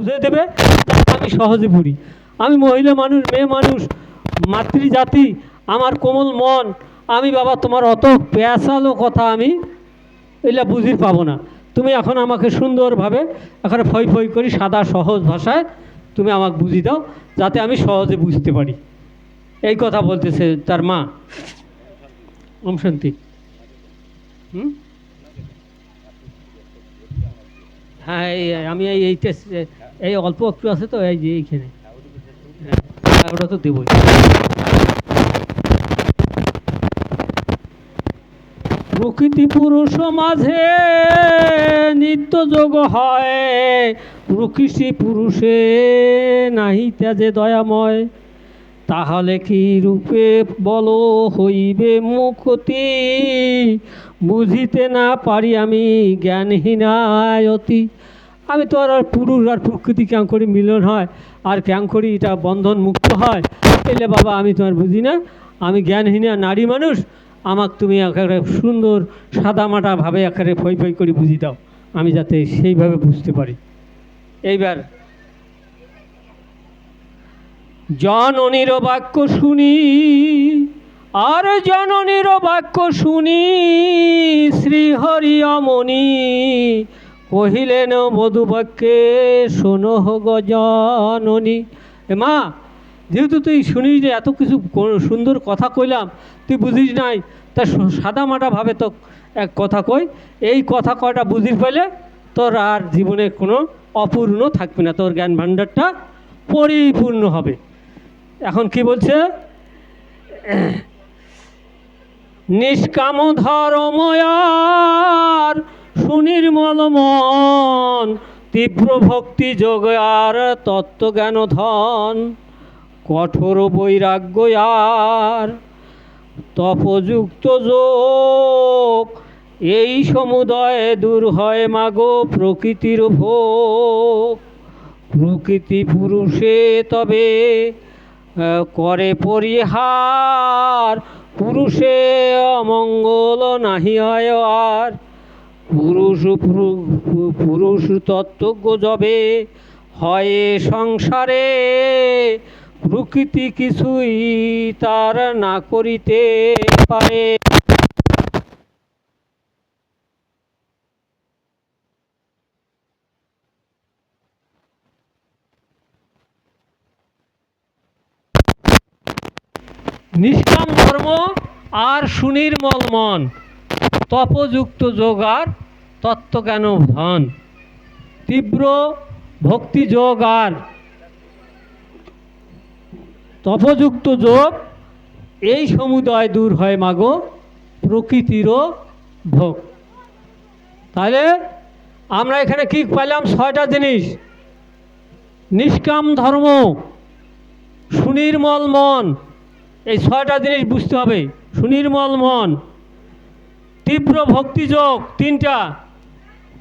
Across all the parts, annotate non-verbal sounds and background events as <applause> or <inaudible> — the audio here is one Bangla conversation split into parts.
বুঝে দেবে? আমি সহজে বুড়ি। আমি মহিলা মানুষ, মেয়ে মানুষ, মাতৃজাতি, আমার কোমল মন, আমি বাবা, তোমার অত পেঁচালো কথা আমি এগুলা বুঝির পাবো না। তুমি এখন আমাকে সুন্দরভাবে এখানে ফই ফই করি সাদা সহজ ভাষায় তুমি আমাকে বুঝিয়ে দাও, যাতে আমি সহজে বুঝতে পারি। এই কথা বলতেছে তার মা। ওম শান্তি। হুম? হ্যাঁ আমি এই এই অল্প একটু আছে তো, এই যে এইখানে। হ্যাঁ ওটা তো দেবই। প্রকৃতি পুরুষ মাঝে নিত্য যোগ হয়, প্রকৃতি পুরুষে নাহি ত্যাজে দয়াময়। তাহলে কি রূপে বল হইবে মুখতি বুঝিতে না পারি আমি জ্ঞানহীনায়তি। আমি তো আর পুরুষ আর প্রকৃতি ক্যাং করি মিলন হয়? আর ক্যাং করি এটা বন্ধন মুক্ত হয়? এলে বাবা, আমি তোমার বুঝি না। আমি জ্ঞানহীনা নারী মানুষ। আমাকে তুমি একেবারে সুন্দর, সাদামাটা ভাবে একেবারে ফই ফই করে বুঝি দাও। আমি যাতে সেইভাবে বুঝতে পারি। এইবার, জননীর বাক্য শুনি, আর জননীর বাক্য শুনি, শ্রীহরি অমনি। কহিলেন বধুবাক্যে শোনো গো জননী। এ মা, যেহেতু তুই শুনিস যে এত কিছু সুন্দর কথা কইলাম, তুই বুঝিস নাই, তা সাদা মাটা ভাবে তো এক কথা কই। এই কথা কয়টা বুঝিস পেলে তোর আর জীবনে কোনো অপূর্ণ থাকবে না, তোর জ্ঞান ভাণ্ডারটা পরিপূর্ণ হবে। এখন কি বলছে? নিষ্কাম ধর্ময়ার সুনির্মল মন তীব্র ভক্তি যোগ আর তত্ত্বজ্ঞান ধন কঠোর বৈরাগ্য আর তপযুক্ত যোগ। এই সমুদয় দূর হয় মাগো প্রকৃতির ভোগ। প্রকৃতি পুরুষে তবে করে পরিহার। পুরুষে অমঙ্গল নাহি হয় আর পুরুষ পুরুষ তত্ত্বজ্ঞ যবে হয় সংসারে, প্রকৃতি কিছুই তার না করিতে পারে। নিষ্কাম ধর্ম আর সুনির্মল মন। তপযুক্ত যোগার তত্ত্বজ্ঞান ধন তীব্র ভক্তি যোগ আর তপযুক্ত যোগ, এই সমুদয় দূর হয় মাগো, প্রকৃতিরও ভোগ। তাহলে আমরা এখানে কি পাইলাম? ছয়টা জিনিস। নিষ্কাম ধর্ম, সুনির্মল মন। এই ছয়টা জিনিস বুঝতে হবে। সুনির্মল মন তীব্র ভক্তিযোগ, তিনটা।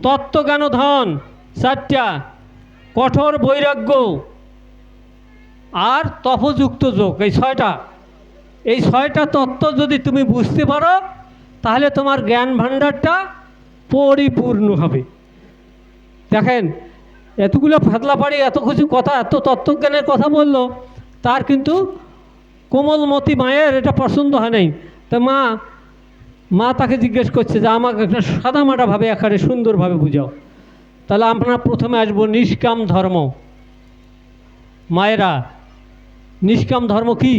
তত্ত্বজ্ঞান ধন চারটা। কঠোর বৈরাগ্য। আর তপযুক্ত যোগ, এই ছয়টা। এই ছয়টা তত্ত্ব যদি তুমি বুঝতে পারো, তাহলে তোমার জ্ঞান ভাণ্ডারটা পরিপূর্ণ হবে। দেখেন, এতগুলো ফাতলা পাড়ি, এত কিছু কথা, এত তত্ত্বজ্ঞানের কথা বলল, তার কিন্তু কোমলমতি মায়ের এটা পছন্দ হয় নাই। তা মা মা তাকে জিজ্ঞেস করছে যে, আমাকে একটা সাদামাটাভাবে একারে সুন্দরভাবে বুঝাও। তাহলে আমরা প্রথমে আসব নিষ্কাম ধর্ম। মায়েরা, নিষ্কাম ধর্ম কি?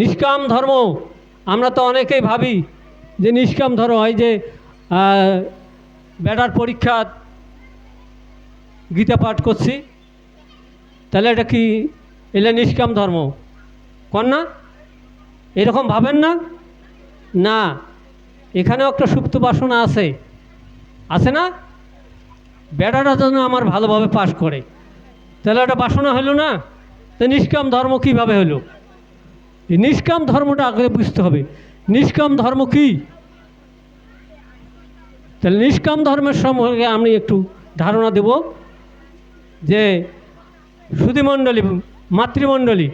নিষ্কাম ধর্ম, আমরা তো অনেকেই ভাবি যে নিষ্কাম ধর্ম হয় যে বেটার পরীক্ষা গীতা পাঠ করছি। তাহলে এটা কি? এলে নিষ্কাম ধর্ম। না এরকম ভাবেন না? না, এখানেও একটা সুপ্ত বাসনা আছে। আছে না? বেটারা যেন আমার ভালোভাবে পাশ করে। তাহলে একটা বাসনা হলো না? তো নিষ্কাম ধর্ম কীভাবে হলো? এই নিষ্কাম ধর্মটা আগে বুঝতে হবে। নিষ্কাম ধর্ম কি? তাহলে নিষ্কাম ধর্মের সম্পর্কে আমি একটু ধারণা দেব যে সুধীমণ্ডলী, মাতৃমণ্ডলী,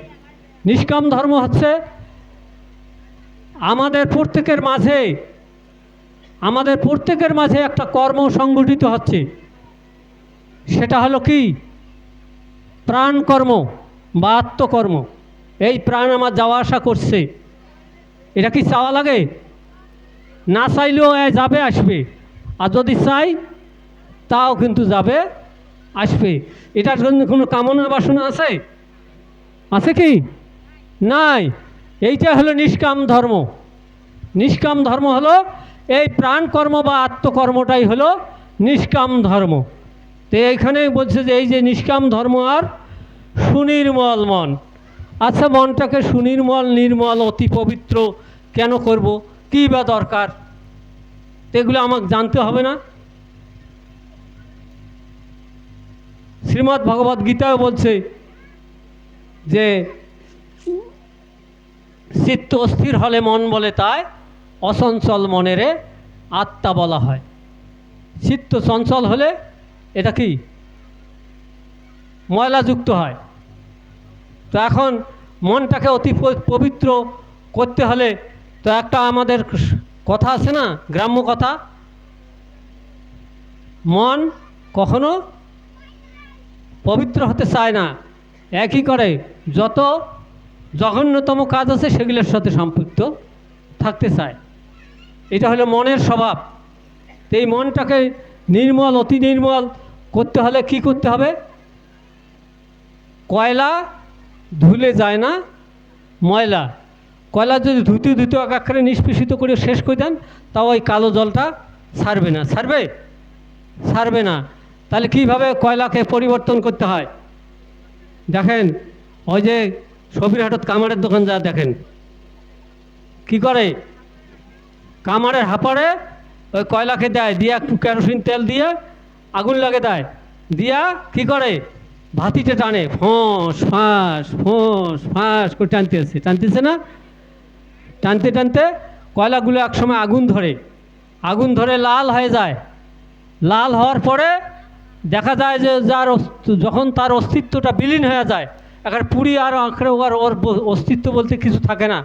নিষ্কাম ধর্ম হচ্ছে আমাদের প্রত্যেকের মাঝে, আমাদের প্রত্যেকের মাঝে একটা কর্ম সংগঠিত হচ্ছে। সেটা হলো কি? প্রাণকর্ম বা আত্মকর্ম। এই প্রাণ আমার যাওয়া আসা করছে। এটা কি চাওয়া লাগে? না চাইলেও এ যাবে, আসবে। আর যদি চাই, তাও কিন্তু যাবে, আসবে। এটার জন্য কোনো কামনা বাসনা আছে? আছে কি? নাই। এইটা হলো নিষ্কাম ধর্ম। নিষ্কাম ধর্ম হলো এই প্রাণ কর্ম বা আত্মকর্মটাই হলো নিষ্কাম ধর্ম। তো এইখানে বলছে যে এই যে নিষ্কাম ধর্ম আর সুনির্মল মন। আচ্ছা মনটাকে সুনির্মল, নির্মল, অতি পবিত্র কেন করব? কী বা দরকার? এগুলো আমাকে জানতে হবে না। শ্রীমদ্ ভগবদ গীতাও বলছে যে চিত্ত অস্থির হলে মন বলে তাই অসঞ্চল মনেরে আত্মা বলা হয়। চিত্ত চঞ্চল হলে এটা কি? ময়লাযুক্ত হয়। তো এখন মনটাকে অতি পবিত্র করতে হলে তো একটা আমাদের কথা আছে না, গ্রাম্য কথা? মন কখনো পবিত্র হতে চায় না। একই করে যত জঘন্যতম কাজ আছে সেগুলোর সাথে সম্পৃক্ত থাকতে চায়। এটা হলো মনের স্বভাব। এই মনটাকে নির্মল, অতি নির্মল করতে হলে কি করতে হবে? কয়লা ধুলে যায় না, ময়লা। কয়লা যদি ধুতে ধুতে একাক্ষরে নিষ্পেষিত করে শেষ করে দেন, তাও ওই কালো জলটা ছাড়বে না। ছাড়বে? ছাড়বে না। তাহলে কীভাবে কয়লাকে পরিবর্তন করতে হয়? দেখেন, ওই যে সবিরহাটত কামারের দোকান যা দেখেন। কি করে? কামারের হাঁপাড়ে ওই কয়লাকে দেয়, দিয়ে কেরোসিন তেল দিয়ে আগুন লাগে দেয়। দিয়া কি করে? ভাতিতে টানে, ফোঁস, ফাঁস ফোঁস, ফাঁস করে টানতেছে টানতেছে না? টানতে টানতে কয়লাগুলো একসময় আগুন ধরে। আগুন ধরে লাল হয়ে যায়। লাল হওয়ার পরে দেখা যায় যে যার যখন তার অস্তিত্বটা বিলীন হয়ে যায় এখানে পুরী আর আঁকড়ে ওর ওর অস্তিত্ব বলতে কিছু থাকে না।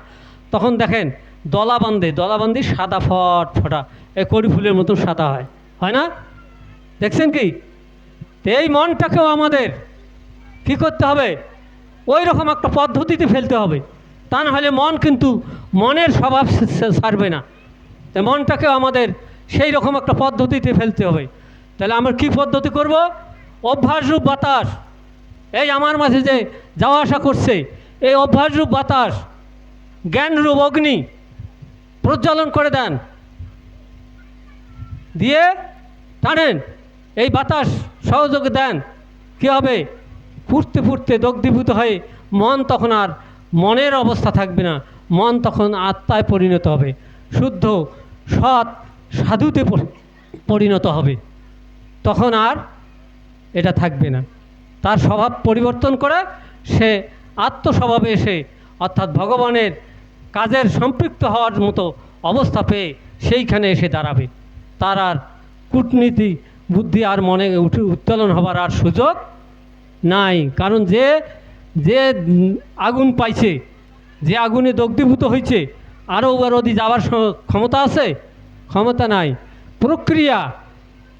তখন দেখেন দলা বান্ধে দলা বান্ধি সাদা ফট ফটা, এই কড়ি ফুলের মতো সাদা হয়। হয় না? দেখছেন কি? এই মনটাকেও আমাদের কি করতে হবে? ওই রকম একটা পদ্ধতিতে ফেলতে হবে। তা না হলে মন কিন্তু মনের স্বভাব সে- সে- না। তাই মনটাকেও আমাদের সেই রকম একটা পদ্ধতিতে ফেলতে হবে। তাহলে আমরা কি পদ্ধতি করব? অভ্যাসরূপ বাতাস। এই আমার মাঝে যে যাওয়া আসা করছে, এই অভ্যাসরূপ বাতাস, জ্ঞানরূপ অগ্নি প্রজ্বলন করে দেন। দিয়ে টানেন, এই বাতাস সহযোগে দেন। কী হবে? ফুটতে ফুটতে দগ্ধীভূত হয়ে মন তখন আর মনের অবস্থা থাকবে না। মন তখন আত্মায় পরিণত হবে। শুদ্ধ, সৎ সাধুতে পরিণত হবে। তখন আর এটা থাকবে না। তার স্বভাব পরিবর্তন করে সে আত্মস্বভাবে এসে, অর্থাৎ ভগবানের কাজের সম্পৃক্ত হওয়ার মতো অবস্থা পেয়ে সেইখানে এসে দাঁড়াবে। তার আর কূটনীতি, বুদ্ধি আর মনে উঠে উত্তোলন হবার আর সুযোগ নাই। কারণ যে যে আগুন পাইছে, যে আগুনে দগ্ধীভূত হয়েছে আরও আর ওদি যাওয়ার ক্ষমতা আছে? ক্ষমতা নাই। প্রক্রিয়া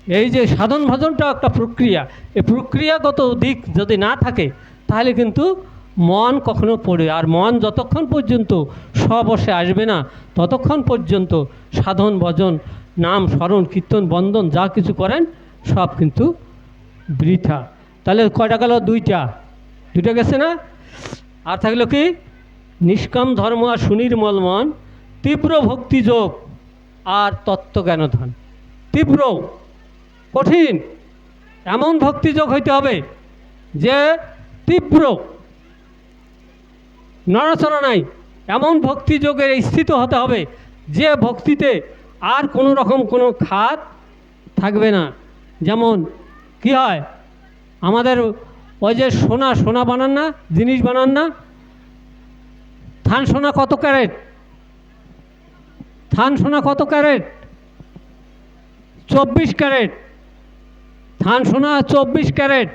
এই যে সাধন ভজনটা একটা প্রক্রিয়া। এই প্রক্রিয়াগত দিক যদি না থাকে, তাহলে কিন্তু মন কখনো পড়ে, আর মন যতক্ষণ পর্যন্ত স্ববশে আসবে না, ততক্ষণ পর্যন্ত সাধন ভজন, নাম স্মরণ, কীর্তন বন্ধন যা কিছু করেন, সব কিন্তু বৃথা। তাহলে কয়টা গেল? দুইটা। দুইটা গেছে না? আর থাকল কি? নিষ্কাম ধর্ম আর সুনির্মল মন, তীব্র ভক্তিযোগ আর তত্ত্বজ্ঞান ধন তীব্র। কঠিন। এমন ভক্তিযোগ হইতে হবে যে তীব্র। নড়াচড়া নাই, এমন ভক্তিযোগে স্থিত হতে হবে যে ভক্তিতে আর কোনো রকম কোনো খাত থাকবে না। যেমন, কি হয়? আমাদের ওই যে সোনা সোনা বানান না, জিনিস বানান না? থান সোনা কত ক্যারেট? থান সোনা কত ক্যারেট? চব্বিশ ক্যারেট। থান সোনা চব্বিশ ক্যারেট।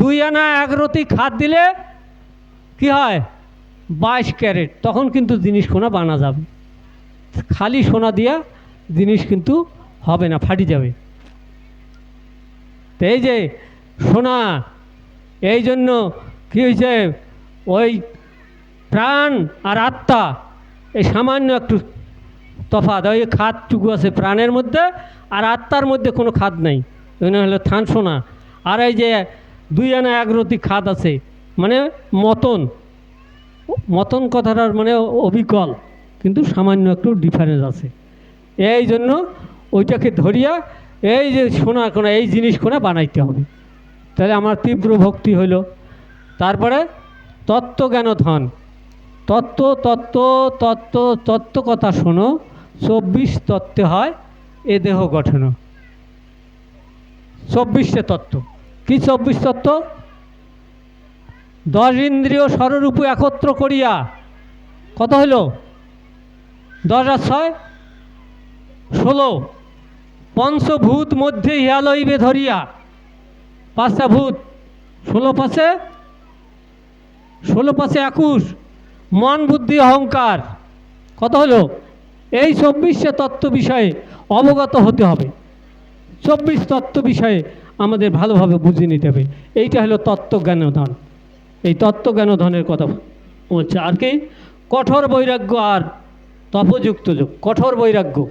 দুই আনা এক রতি খাদ দিলে কি হয়? বাইশ ক্যারেট। তখন কিন্তু জিনিস সোনা বানা যাবে। খালি সোনা দিয়া জিনিস কিন্তু হবে না, ফাটি যাবে। তো এই যে সোনা, এই জন্য কী হয়েছে ওই প্রাণ আর আত্মা, এই সামান্য একটু তফাৎ। ওই খাদটুকু আছে প্রাণের মধ্যে আর আত্মার মধ্যে কোনো খাদ নাই। ওই হলো থান সোনা। আর এই যে দুই আনা এক রতি খাদ আছে মানে মতন। মতন কথাটার মানে অবিকল, কিন্তু সামান্য একটু ডিফারেন্স আছে। এই জন্য ওইটাকে ধরিয়া এই যে সোনা কোনা, এই জিনিস কোনা বানাইতে হবে। তাহলে আমার তীব্র ভক্তি হইল। তারপরে তত্ত্বজ্ঞান ধন তত্ত্ব তত্ত্ব তত্ত্ব তত্ত্ব কথা শোনো। চব্বিশ তত্ত্বে হয় এ দেহ গঠন। চব্বিশটা তত্ত্ব। কি চব্বিশ তত্ত্ব? দশ ইন্দ্রিয় স্বরূপ একত্র করিয়া কত হইল? দশ আর ছয়? ষোলো। পঞ্চভূত মধ্যে ইহা ধরিয়া। পাঁচটা ভূত। ষোলো পাশে ষোলো পাশে একুশ। মন, বুদ্ধি, অহংকার। কত হলো এই চব্বিশটা তত্ত্ব বিষয়ে অবগত হতে হবে। চব্বিশ তত্ত্ব বিষয়ে আমাদের ভালোভাবে বুঝে নিতে হবে। এইটা হলো তত্ত্বজ্ঞান ধন এই তত্ত্বজ্ঞান ধনের কথা বলছে আর কি? কঠোর বৈরাগ্য আর তপযুক্ত যোগ। কঠোর বৈরাগ্য।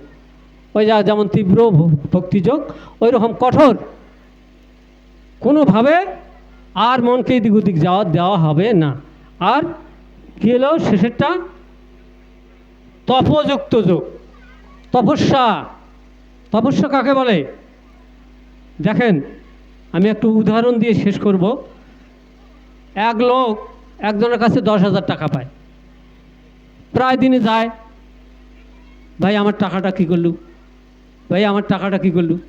ওই যা যেমন তীব্র ভক্তিযোগ ওই রকম কঠোর। কোনোভাবে আর মনকে এদিক ওদিক যাওয়া দেওয়া হবে না। আর কী হলো? শেষেরটা তপযুক্ত যোগ। তপস্যা। তপস্যা কাকে বলে? দেখেন, আমি একটু উদাহরণ দিয়ে শেষ করব। এক লোক একজনের কাছে দশ হাজার টাকা পায়। প্রায় দিনে যায়, ভাই, আমার টাকাটা কী করলু? ভাই, আমার টাকাটা কী করলু?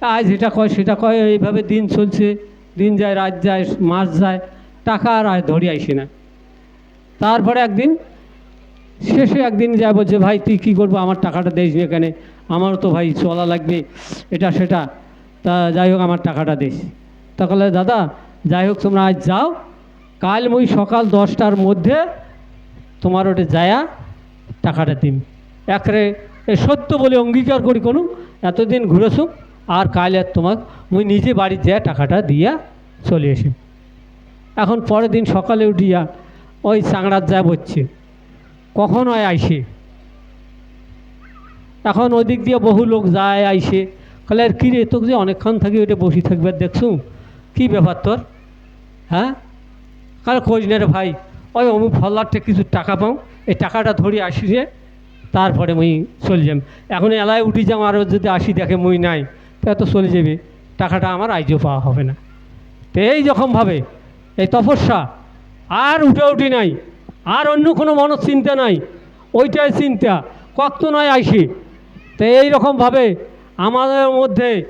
আজ যেটা কয়, সেটা কয়, এইভাবে দিন চলছে, দিন যায়, রাত যায়, মাস যায়, টাকা আর ধরে আইসে না। তারপরে একদিন শেষে একদিন যায় বলছে ভাই, তুই কী করব? আমার টাকাটা দিস এখানে। আমারও তো ভাই চলা লাগবে, এটা সেটা। তা যাই হোক, আমার টাকাটা দিস তাহলে দাদা, যাই হোক, তোমরা আজ যাও। কাল মুই সকাল দশটার মধ্যে তোমার ওটা যায়া টাকাটা দিন একরে এ সত্য বলে অঙ্গীকার করি কোনো, এতদিন ঘুরেছো, আর কাল আর তোমার মুই নিজে বাড়ি যা টাকাটা দিয়া চলে এসে এখন পরের দিন সকালে উঠিয়া ওই চাংড়ার যা বলছে কখন হয় আইসে। এখন ওই দিক দিয়ে বহু লোক যায়, আইসে। কালে আর কী রে, তোকে যে অনেকক্ষণ থাকি ওইটা বসে থাকবে দেখছু? কী ব্যাপার তোর? হ্যাঁ? কারণ খোঁজ নে রে ভাই? ওই অমুক ফলারটা কিছু টাকা পাও? এই টাকাটা ধরে আসি রে তারপরে মুই চলে যাম। এখন এলায় উঠি যাম আরও যদি আসি দেখে মুই নাই, তা তো চলে যাবে। টাকাটা আমার আইজও পাওয়া হবে না। তো এই যখনভাবে এই তপস্যা। আর উঠে উঠি নাই। আর অন্য কোনো মনের চিন্তা নাই। ওইটাই চিন্তা। কত নয় আইসি। তো এই রকমভাবে আমাদের মধ্যে,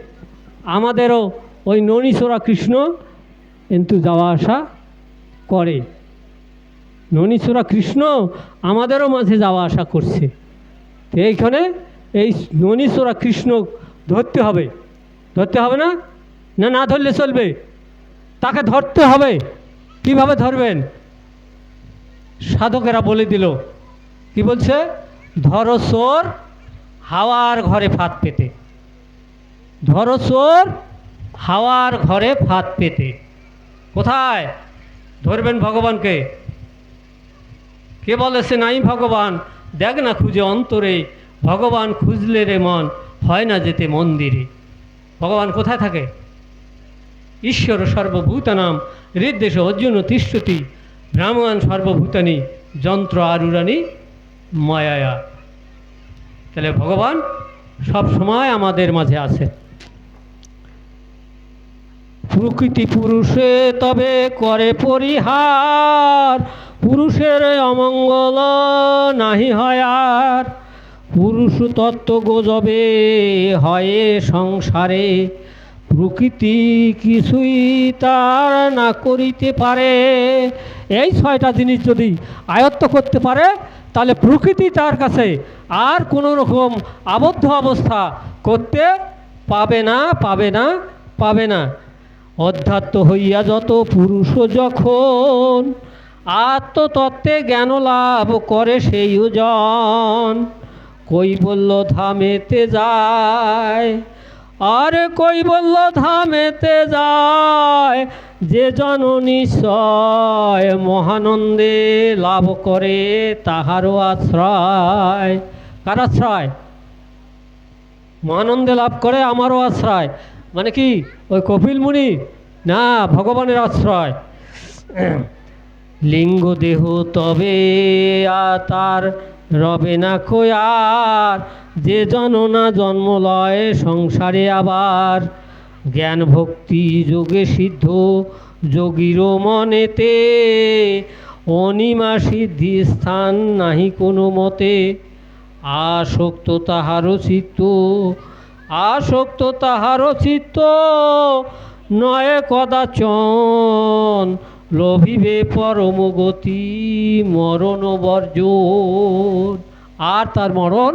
আমাদেরও ওই ননীশ্বরা কৃষ্ণ কিন্তু যাওয়া আসা করে। ননীশ্বরা কৃষ্ণ আমাদেরও মাঝে যাওয়া আসা করছে। তো এইখানে এই ননীশ্বরা কৃষ্ণ ধরতে হবে। ধরতে হবে না? না না ধরলে চলবে। তাকে ধরতে হবে। কীভাবে ধরবেন? সাধকেরা বলে দিল, কি বলছে? ধরো চোর হাওয়ার ঘরে ফাঁদ পেতে। ধরো চোর হাওয়ার ঘরে ফাঁদ পেতে। কোথায়? ধরবেন ভগবানকে। কে বলেছে, নাই ভগবান, দেখ না খুঁজে অন্তরে। ভগবান খুঁজলে রে মন, হয় না যেতে মন্দিরে। ভগবান কোথায় থাকে? ঈশ্বর সর্বভূতানাম, হৃদ্দেশ অর্জুন তিষ্ঠতি। ব্রাহ্মণ সর্বভূতানি যন্ত্র আরুরানি মায়া তাহলে ভগবান সব সময় আমাদের মাঝে আছে। প্রকৃতি পুরুষে তবে করে পরিহার, পুরুষের অমঙ্গল নাহি হয় আর। পুরুষ তত্ত্ব গজবে হয় সংসারে প্রকৃতি কিছুই তার না করিতে পারে। এই ছয়টা জিনিস যদি আয়ত্ত করতে পারে, তাহলে প্রকৃতি তার কাছে আর কোনো রকম আবদ্ধ অবস্থা করতে পাবে না পাবে না পাবে না। অধ্যাত্ম হইয়া যত পুরুষ যখন আত্মতত্ত্বে জ্ঞান লাভ করে সেই জন কৈবল্য ধামেতে যায়। আরে কৈবল্য ধামেতে যায়। যে জন নিশ্চয় মহানন্দে লাভ করে, তাহারও আশ্রয়। কার আশ্রয়? মহানন্দে লাভ করে, আমারও আশ্রয়। মানে কি, ওই কপিল মুনি? না, ভগবানের আশ্রয়। <clears throat> লিঙ্গ দেহ তবে তার রবে না খোয়ার, যে জননা জন্ম লয় সংসারে আবার। জ্ঞান ভক্তি যোগে সিদ্ধ যোগীর মনেতে। অনিমা সিদ্ধি স্থান নাহি কোনো মতে। আসক্ত তাহারও চিত্ত, আসক্ত তাহারও চিত্ত, নয় কদাচন। লভিবে পরম গতি মরণ বর্জন। আর তার মরণ